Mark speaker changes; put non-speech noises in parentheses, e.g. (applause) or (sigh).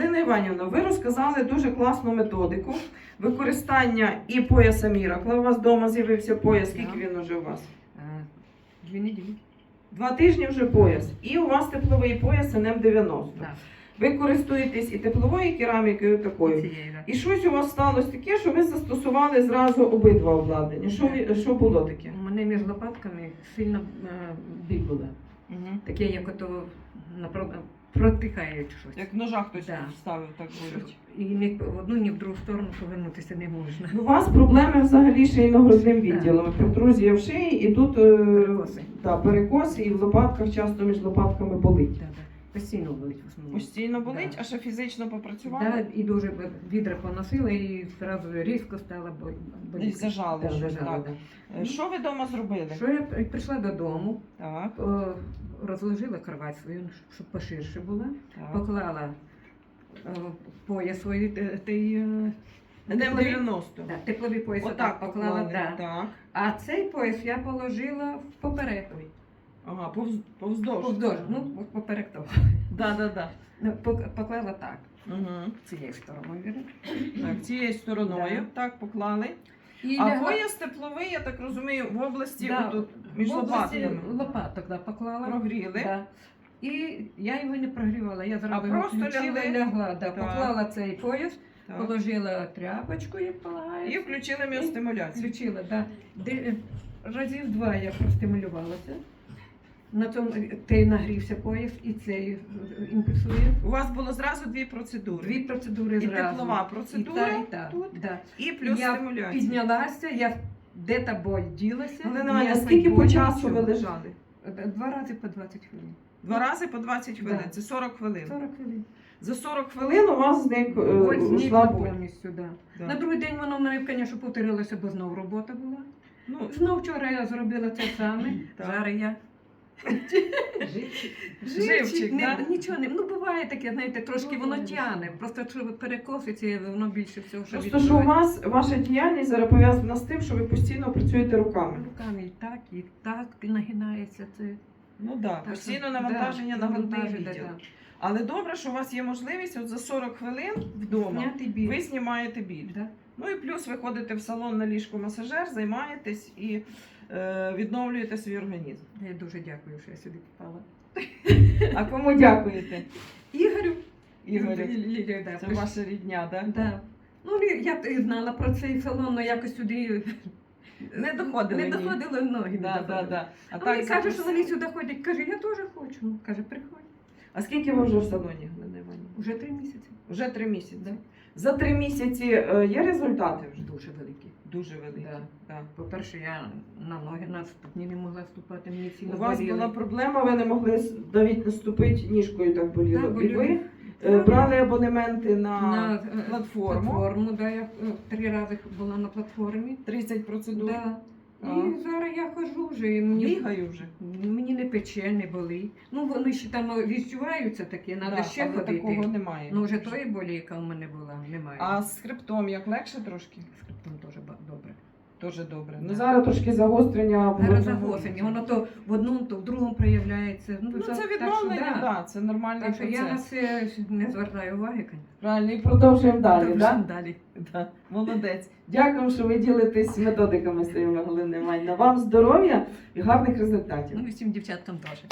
Speaker 1: Галина Іванівна, ви розказали дуже класну методику використання і пояса Міракла. У вас вдома з'явився пояс. Скільки він уже у вас?
Speaker 2: Е, Дві неділі.
Speaker 1: Два тижні вже пояс. І у вас тепловий пояс НМ90. Ви користуєтесь і тепловою керамікою, і такою. І щось у вас сталося таке, що ви застосували зразу обидва обладнання. Що, що було таке?
Speaker 2: У мене між лопатками сильно е, біль була. Таке, як ото протикають щось.
Speaker 1: Як в ножах хтось
Speaker 2: Да.
Speaker 1: вставив, так болить.
Speaker 2: І ні в одну, ні в другу сторону повернутися не можна.
Speaker 1: У вас проблеми взагалі шийно-грудним відділом. Протрузія в шиї, і тут е,
Speaker 2: Перекоси.
Speaker 1: да, перекоси, і в лопатках часто між лопатками болить.
Speaker 2: Да, да. Постійно болить в основному.
Speaker 1: Постійно болить,
Speaker 2: Да.
Speaker 1: а ще фізично попрацювали?
Speaker 2: Да, і дуже відра поносила, і одразу різко стало бо-
Speaker 1: І
Speaker 2: боліти.
Speaker 1: зажали
Speaker 2: Да,
Speaker 1: щось,
Speaker 2: зажало,
Speaker 1: так.
Speaker 2: да.
Speaker 1: Е, Що ви вдома зробили?
Speaker 2: Що я при- прийшла додому,
Speaker 1: Так,
Speaker 2: розложила кровать свою, щоб поширше була,
Speaker 1: так.
Speaker 2: поклала е, пояс свій, е, той, е, тепловий,
Speaker 1: НМ90.
Speaker 2: да, тепловий пояс
Speaker 1: Отак
Speaker 2: поклала,
Speaker 1: поклали.
Speaker 2: да.
Speaker 1: Так.
Speaker 2: а цей пояс я положила в поперек.
Speaker 1: Ага, повз, повздовж.
Speaker 2: Повздовж, ну, поперек того.
Speaker 1: Да, да, да.
Speaker 2: Ну, пок- Поклала так,
Speaker 1: Угу.
Speaker 2: цією стороною. вірно.
Speaker 1: Так, цією стороною, так, поклали.
Speaker 2: І
Speaker 1: А
Speaker 2: лягла-
Speaker 1: пояс тепловий, я так розумію, в області
Speaker 2: Да,
Speaker 1: отут, між
Speaker 2: в області
Speaker 1: лопатками
Speaker 2: лопаток да, поклала.
Speaker 1: прогріли.
Speaker 2: Да. І я його не прогрівала. Я зразу
Speaker 1: А просто
Speaker 2: включила
Speaker 1: лягли?
Speaker 2: лягла. Да,
Speaker 1: Так.
Speaker 2: Поклала цей пояс,
Speaker 1: Так.
Speaker 2: положила тряпочку, як
Speaker 1: І
Speaker 2: полагається.
Speaker 1: включили міостимуляцію.
Speaker 2: Включила, да. Де, разів два я простимулювалася. На тому той нагрівся пояс і цей е, імпульсує.
Speaker 1: У вас було зразу дві процедури.
Speaker 2: Дві процедури
Speaker 1: І
Speaker 2: зразу.
Speaker 1: теплова
Speaker 2: І
Speaker 1: процедура
Speaker 2: та, і та.
Speaker 1: тут,
Speaker 2: Да.
Speaker 1: і плюс
Speaker 2: я
Speaker 1: стимуляція.
Speaker 2: піднялася, я де та боль ділася.
Speaker 1: Галина
Speaker 2: ніякої
Speaker 1: скільки по часу ви лежали?
Speaker 2: Два рази по 20 хвилин.
Speaker 1: Два рази по 20 хвилин,
Speaker 2: Да.
Speaker 1: це 40 хвилин.
Speaker 2: 40 хвилин.
Speaker 1: За 40 хвилин у вас е,
Speaker 2: Боль
Speaker 1: йшла
Speaker 2: повністю, да.
Speaker 1: Да.
Speaker 2: На другий день воно в мене, звісно, повторилося, бо знов робота була.
Speaker 1: Ну,
Speaker 2: Знов вчора я зробила це саме. (clears throat) Зараз я.
Speaker 1: Живчик,
Speaker 2: не,
Speaker 1: да?
Speaker 2: нічого не. Ну буває таке, знаєте, трошки воно тягне. Просто що перекоситься, воно більше всього, що
Speaker 1: Просто що у вас ваша діяльність зараз пов'язана з тим, що ви постійно працюєте руками.
Speaker 2: руками і так, і так нагинається це.
Speaker 1: Ну да,
Speaker 2: Так,
Speaker 1: постійно навантаження
Speaker 2: да,
Speaker 1: на грудний відділ.
Speaker 2: да.
Speaker 1: Але добре, що у вас є можливість от за 40 хвилин вдома
Speaker 2: Зняти біль.
Speaker 1: ви знімаєте біль.
Speaker 2: Да.
Speaker 1: Ну і плюс ви ходите в салон на ліжко масажер, займаєтесь і відновлюєте свій організм.
Speaker 2: Я дуже дякую, що я сюди попала. (laughs)
Speaker 1: А кому дякуєте?
Speaker 2: Ігорю.
Speaker 1: Ігорю,
Speaker 2: да,
Speaker 1: це
Speaker 2: пиш-
Speaker 1: ваша рідня, так?
Speaker 2: Да. Ну, лі- я т- знала про цей салон, але якось сюди
Speaker 1: Не доходили
Speaker 2: не
Speaker 1: ні.
Speaker 2: доходили ноги. не
Speaker 1: Да, да,
Speaker 2: доходили.
Speaker 1: да. А
Speaker 2: А вони кажуть, що вони сюди ходять. Каже, я теж хочу. Ну, Каже, приходь.
Speaker 1: А скільки ви вже в салоні, Галина Іванівна?
Speaker 2: Уже три місяці.
Speaker 1: Вже три місяці.
Speaker 2: Да.
Speaker 1: За три місяці е, є результати вже?
Speaker 2: Дуже великі.
Speaker 1: Дуже великі.
Speaker 2: Да.
Speaker 1: Да.
Speaker 2: По-перше, я на ноги на ступні не могла ступати, мені сильно
Speaker 1: У вас
Speaker 2: боліли.
Speaker 1: була проблема, ви не могли навіть наступити ніжкою так боліло.
Speaker 2: Так,
Speaker 1: І ви е, брали абонементи на,
Speaker 2: на е,
Speaker 1: платформу.
Speaker 2: платформу, да, я е, три рази була на платформі.
Speaker 1: 30 процедур.
Speaker 2: Да.
Speaker 1: А.
Speaker 2: І зараз я ходжу вже. І мені,
Speaker 1: Бігаю вже.
Speaker 2: мені не пече, не болить. Ну, вони ще там відчуваються такі, треба
Speaker 1: Да,
Speaker 2: ще
Speaker 1: але
Speaker 2: ходити.
Speaker 1: такого немає.
Speaker 2: Ну, вже тої болі, яка в мене була, немає.
Speaker 1: А з хребтом як легше трошки?
Speaker 2: з хребтом теж.
Speaker 1: Дуже добре.
Speaker 2: Да.
Speaker 1: Ну зараз трошки загострення.
Speaker 2: Зараз загострення, воно то в одному, то в другому проявляється.
Speaker 1: Ну
Speaker 2: за-
Speaker 1: це
Speaker 2: так що
Speaker 1: відновлення,
Speaker 2: да.
Speaker 1: да, це нормальний
Speaker 2: Так що я на це не звертаю уваги, звісно.
Speaker 1: Правильно, і продовжуємо далі,
Speaker 2: Добре,
Speaker 1: так?
Speaker 2: далі. (laughs)
Speaker 1: Да, молодець. Дякую, що ви ділитесь методиками своїми, Галина Іванівна. Вам здоров'я і гарних результатів.
Speaker 2: Ну і всім дівчаткам теж.